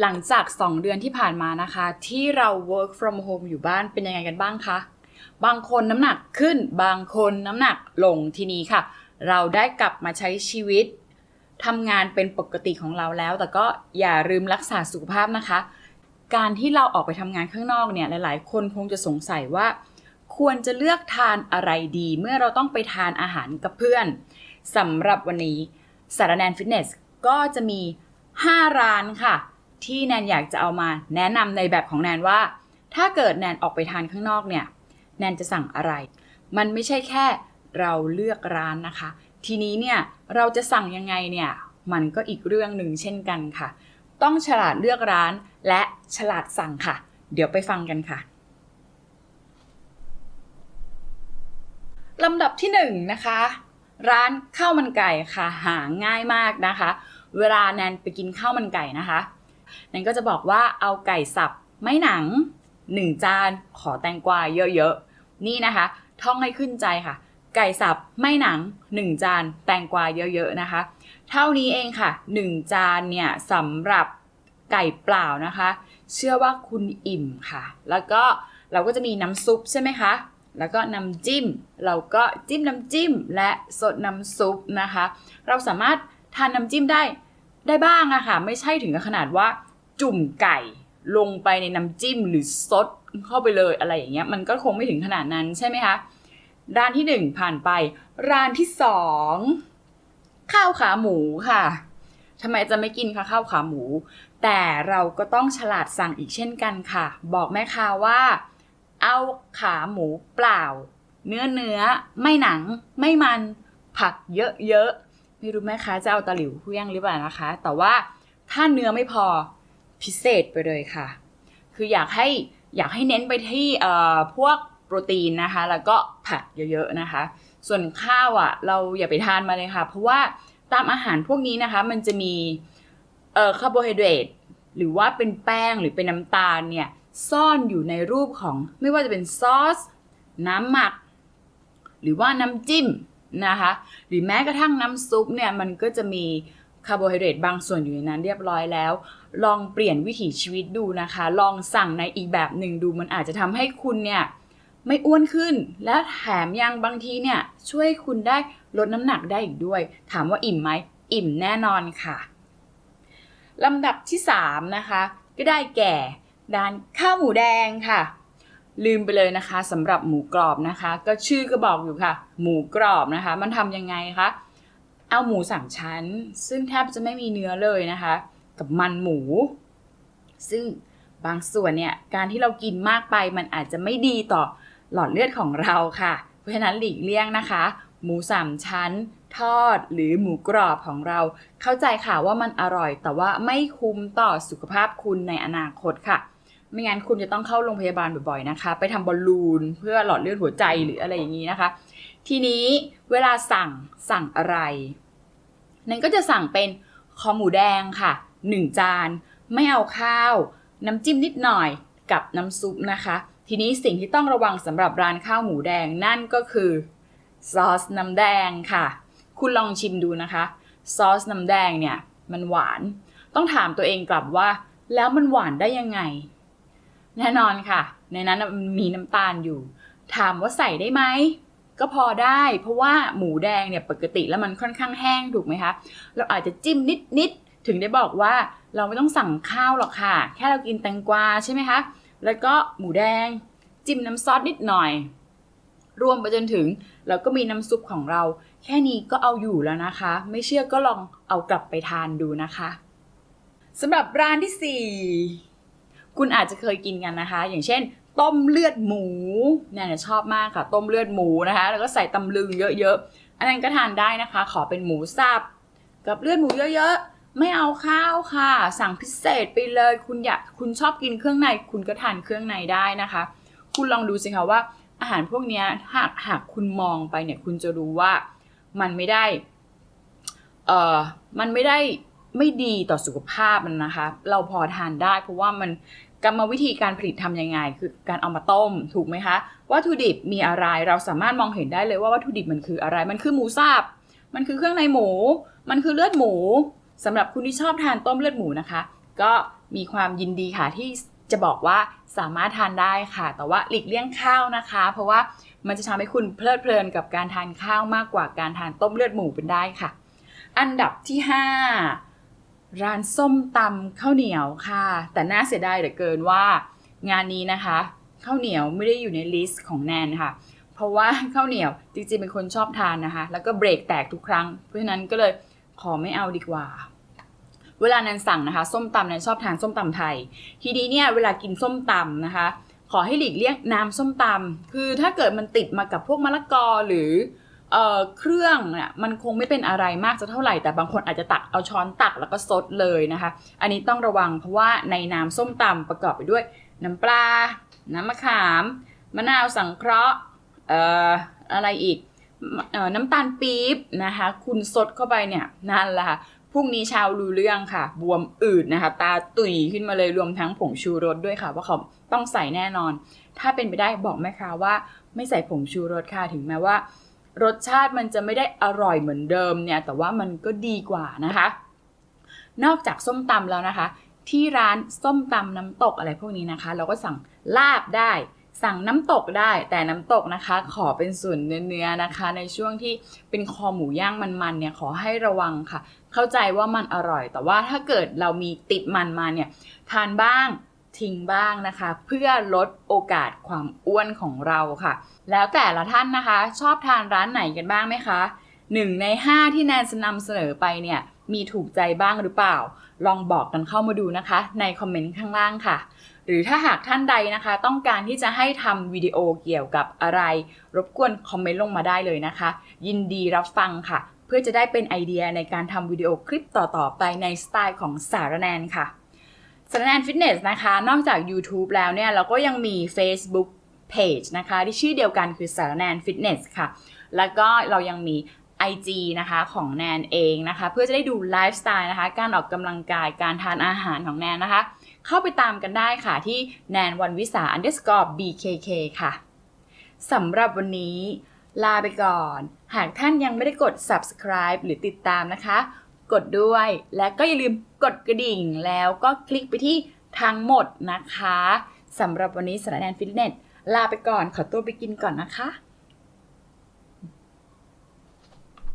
หลังจาก 2 เดือนที่ผ่านมานะคะ ที่เรา work from home อยู่บ้านเป็นยังไงกันบ้างคะ บางคนน้ำหนักขึ้น บางคนน้ำหนักลงทีนี้ค่ะ เราได้กลับมาใช้ชีวิตทำงานเป็นปกติของเราแล้ว แต่ก็อย่าลืมรักษาสุขภาพนะคะ การที่เราออกไปทำงานข้างนอกเนี่ยหลาย ๆ คนคงจะสงสัยว่า ควรจะเลือกทานอะไรดี เมื่อเราต้องไปทานอาหารกับเพื่อนสำหรับวันนี้สารแนนฟิตเนสก็จะมี 5 ร้านค่ะ ที่แนนอยากจะเอามาแนะนำในแบบของแนนว่า ถ้าเกิดแนนออกไปทานข้างนอกเนี่ยแนนจะสั่งอะไร มันไม่ใช่แค่เราเลือกร้านนะคะ ทีนี้เนี่ยเราจะสั่งยังไงเนี่ยมันก็อีกเรื่องหนึ่งเช่นกันค่ะ ต้องฉลาดเลือกร้านและฉลาดสั่งค่ะ เดี๋ยวไปฟังกันค่ะลำดับที่หนึ่งนะคะ ร้านข้าวมันไก่ค่ะหาง่ายมากนะคะ เวลาแนนไปกินข้าวมันไก่นะคะ นั่นก็จะบอกว่าเอาไก่สับไม่หนังหนึ่งจานขอแตงกวาเยอะๆ นี่นะคะ ท่องให้ขึ้นใจค่ะ ไก่สับไม่หนังหนึ่งจานแตงกวาเยอะๆนะคะ เท่านี้เองค่ะหนึ่งจานเนี่ยสำหรับไก่เปล่านะคะ เชื่อว่าคุณอิ่มค่ะ แล้วก็เราก็จะมีน้ำซุปใช่ไหมคะ แล้วก็น้ำจิ้ม เราก็จิ้มน้ำจิ้มและสดน้ำซุปนะคะ เราสามารถทานน้ำจิ้มได้ ได้บ้างอะค่ะ ไม่ใช่ถึงขนาดว่าจุ่มไก่ลงไปในน้ำจิ้มหรือซดเข้าไปเลยอะไรอย่างเงี้ย มันก็คงไม่ถึงขนาดนั้นใช่ไหมคะ ร้านที่หนึ่งผ่านไป ร้านที่สองข้าวขาหมูค่ะทำไมจะไม่กินคะข้าวขาหมู แต่เราก็ต้องฉลาดสั่งอีกเช่นกันค่ะ บอกแม่ค้าว่า เอาขาหมูเปล่า เนื้อเนื้อไม่หนังไม่มันผักเยอะๆ ไม่รู้แม่ค้าจะเอาตะหลิวเพี้ยงหรือเปล่านะคะ แต่ว่าถ้าเนื้อไม่พอพิเศษไปเลยค่ะ คืออยากให้อยากให้เน้นไปที่พวกโปรตีนนะคะ แล้วก็ผักเยอะๆนะคะ ส่วนข้าวอะ เราอย่าไปทานมาเลยค่ะ เพราะว่าตามอาหารพวกนี้นะคะ มันจะมีเอ่อคาร์โบไฮเดรตหรือว่าเป็นแป้งหรือเป็นน้ำตาลเนี่ยซ่อนอยู่ในรูปของไม่ว่าจะเป็นซอส น้ำหมัก หรือว่าน้ำจิ้ม นะคะ หรือแม้กระทั่งน้ำซุปเนี่ยมันก็จะมีคาร์โบไฮเดรตบางส่วนอยู่ในนั้นเรียบร้อยแล้ว ลองเปลี่ยนวิถีชีวิตดูนะคะ ลองสั่งในอีกแบบหนึ่งดูมันอาจจะทำให้คุณเนี่ยไม่อ้วนขึ้น และแถมยังบางทีเนี่ยช่วยคุณได้ลดน้ำหนักได้อีกด้วย ถามว่าอิ่มไหมอิ่มแน่นอนค่ะลำดับที่ 3 นะคะ ก็ได้แก่ ด้านข้าวหมูแดงค่ะ ลืมไปเลยนะคะสำหรับหมูกรอบนะคะ ก็ชื่อก็บอกอยู่ค่ะ หมูกรอบนะคะ มันทำยังไงคะเอาหมูสามชั้น ซึ่งแทบจะไม่มีเนื้อเลยนะคะ กับมันหมู ซึ่งบางส่วนเนี่ยการที่เรากินมากไปมันอาจจะไม่ดีต่อหลอดเลือดของเราค่ะ เพราะฉะนั้นหลีกเลี่ยงนะคะ หมูสามชั้น ทอดหรือหมูกรอบของเรา เข้าใจค่ะว่ามันอร่อย แต่ว่าไม่คุ้มต่อสุขภาพคุณในอนาคตค่ะ ไม่งั้นคุณจะต้องเข้าโรงพยาบาลบ่อยๆนะคะ ไปทำบอลลูนเพื่อหลอดเลือดหัวใจหรืออะไรอย่างนี้นะคะ ทีนี้เวลาสั่งสั่งอะไร นั่นก็จะสั่งเป็นคอหมูแดงค่ะ 1 จาน ไม่เอาข้าว น้ำจิ้มนิดหน่อยกับน้ำซุปนะคะ ทีนี้สิ่งที่ต้องระวังสำหรับร้านข้าวหมูแดงนั่นก็คือซอสน้ำแดงค่ะ คุณลองชิมดูนะคะซอสน้ำแดงเนี่ยมันหวาน ต้องถามตัวเองกลับว่า แล้วมันหวานได้ยังไง แน่นอนค่ะ ในนั้นมีน้ำตาลอยู่ ถามว่าใส่ได้ไหมก็พอได้ เพราะว่าหมูแดงเนี่ยปกติแล้วมันค่อนข้างแห้งถูกไหมคะเราอาจจะจิ้มนิดนิดๆถึงได้บอกว่าเราไม่ต้องสั่งข้าวหรอกค่ะ แค่เรากินแตงกวาใช่ไหมคะแล้วก็หมูแดงจิ้มน้ำซอสนิดหน่อย รวมไปจนถึงเราก็มีน้ำซุปของเรา แค่นี้ก็เอาอยู่แล้วนะคะ ไม่เชื่อก็ลองเอากลับไปทานดูนะคะสำหรับร้านที่สี่ คุณอาจจะเคยกินกันนะคะ อย่างเช่น ต้มเลือดหมูเนี่ยชอบมากค่ะ ต้มเลือดหมูนะคะ แล้วก็ใส่ตำลึงเยอะๆ อันนั้นก็ทานได้นะคะ ขอเป็นหมูสับกับเลือดหมูเยอะๆ ไม่เอาข้าวค่ะ สั่งพิเศษไปเลย คุณอยากคุณชอบกินเครื่องใน คุณก็ทานเครื่องในได้นะคะ คุณลองดูสิคะว่าอาหารพวกเนี้ยหากหากคุณมองไปเนี่ยคุณจะรู้ว่ามันไม่ได้ เอ่อ มันไม่ได้ ไม่ดีต่อสุขภาพมันนะคะ เราพอทานได้เพราะว่ามันกรรมวิธีการผลิตทำยังไง คือการเอามาต้มถูกไหมคะ วัตถุดิบมีอะไรเราสามารถมองเห็นได้เลยว่าวัตถุดิบมันคืออะไร มันคือหมูสับมันคือเครื่องในหมู มันคือเลือดหมูสำหรับคุณที่ชอบทานต้มเลือดหมูนะคะ ก็มีความยินดีค่ะที่จะบอกว่าสามารถทานได้ค่ะ แต่ว่าหลีกเลี่ยงข้าวนะคะ เพราะว่ามันจะทำให้คุณเพลิดเพลินกับการทานข้าวมากกว่าการทานต้มเลือดหมูเป็นได้ค่ะ อันดับที่ 5 ร้านส้มตำข้าวเหนียวค่ะ แต่น่าเสียดายเหลือเกินว่างานนี้นะคะข้าวเหนียวไม่ได้อยู่ในลิสต์ของแนนค่ะ เพราะว่าข้าวเหนียวจริงๆเป็นคนชอบทานนะคะ แล้วก็เบรกแตกทุกครั้ง เพราะฉะนั้นก็เลยขอไม่เอาดีกว่า เวลาแนนสั่งนะคะ ส้มตำแนนชอบทานส้มตำไทย ทีนี้เนี่ยเวลากินส้มตำนะคะ ขอให้หลีกเลี่ยงน้ำส้มตำคือถ้าเกิดมันติดมากับพวกมะละกอหรือ เครื่องเนี่ยมันคงไม่เป็นอะไรมากจะเท่าไหร่แต่บางคนอาจจะตักเอาช้อนตักแล้วก็ซดเลยนะคะ อันนี้ต้องระวังเพราะว่าในน้ำส้มตำประกอบไปด้วย น้ำปลา น้ำมะขาม มะนาวสังเคราะห์เอ่ออะไรอีกน้ำตาลปี๊บนะคะ คุณซดเข้าไปเนี่ยนั่นแหละค่ะพรุ่งนี้ชาวรู้เรื่องค่ะ บวมอืดนะคะ ตาตุยขึ้นมาเลยรวมทั้งผงชูรสด้วยค่ะ ว่าเขาต้องใส่แน่นอน ถ้าเป็นไปได้บอกแม่ค้าว่าไม่ใส่ผงชูรสค่ะถึงแม้ว่า รสชาติมันจะไม่ได้อร่อยเหมือนเดิมเนี่ย แต่ว่ามันก็ดีกว่านะคะ นอกจากส้มตำแล้วนะคะ ที่ร้านส้มตำน้ำตกอะไรพวกนี้นะคะ เราก็สั่งลาบได้ สั่งน้ำตกได้ แต่น้ำตกนะคะ ขอเป็นส่วนเนื้อๆนะคะ ในช่วงที่เป็นคอหมูย่างมันๆเนี่ยขอให้ระวังค่ะ เข้าใจว่ามันอร่อย แต่ว่าถ้าเกิดเรามีติดมันมาเนี่ยทานบ้าง ทิ้งบ้างนะคะ เพื่อลดโอกาสความอ้วนของเราค่ะ แล้วแต่ละท่านนะคะ ชอบทานร้านไหนกันบ้างไหมคะหนึ่งใน 5 ที่แนนนำเสนอไปเนี่ยมีถูกใจบ้างหรือเปล่า ลองบอกกันเข้ามาดูนะคะ ในคอมเมนต์ข้างล่างค่ะ หรือถ้าหากท่านใดนะคะ ต้องการที่จะให้ทำวิดีโอเกี่ยวกับอะไร รบกวนคอมเมนต์ลงมาได้เลยนะคะ ยินดีรับฟังค่ะ เพื่อจะได้เป็นไอเดียในการทำวิดีโอคลิปต่อๆไปในสไตล์ของสารแนนค่ะ สารแนนฟิตเนสนะคะ นอกจาก YouTube แล้วเนี่ย เราก็ยังมี Facebook Page นะคะ ที่ชื่อเดียวกันคือสารแนนฟิตเนสค่ะ แล้วก็เรายังมี IG นะคะของแนนเองนะคะ เพื่อจะได้ดูไลฟ์สไตล์นะคะ การออกกำลังกายการทานอาหารของแนนนะคะ เข้าไปตามกันได้ค่ะที่แนนวันวิสา underscore bkk ค่ะสำหรับวันนี้ลาไปก่อน หากท่านยังไม่ได้กด subscribe หรือติดตามนะคะ กดด้วย และก็อย่าลืมกดกระดิ่งแล้วก็คลิกไปที่ทั้งหมดนะคะสำหรับวันนี้สารแนนฟิตเนสลาไปก่อนขอตัวไปกินก่อนนะคะ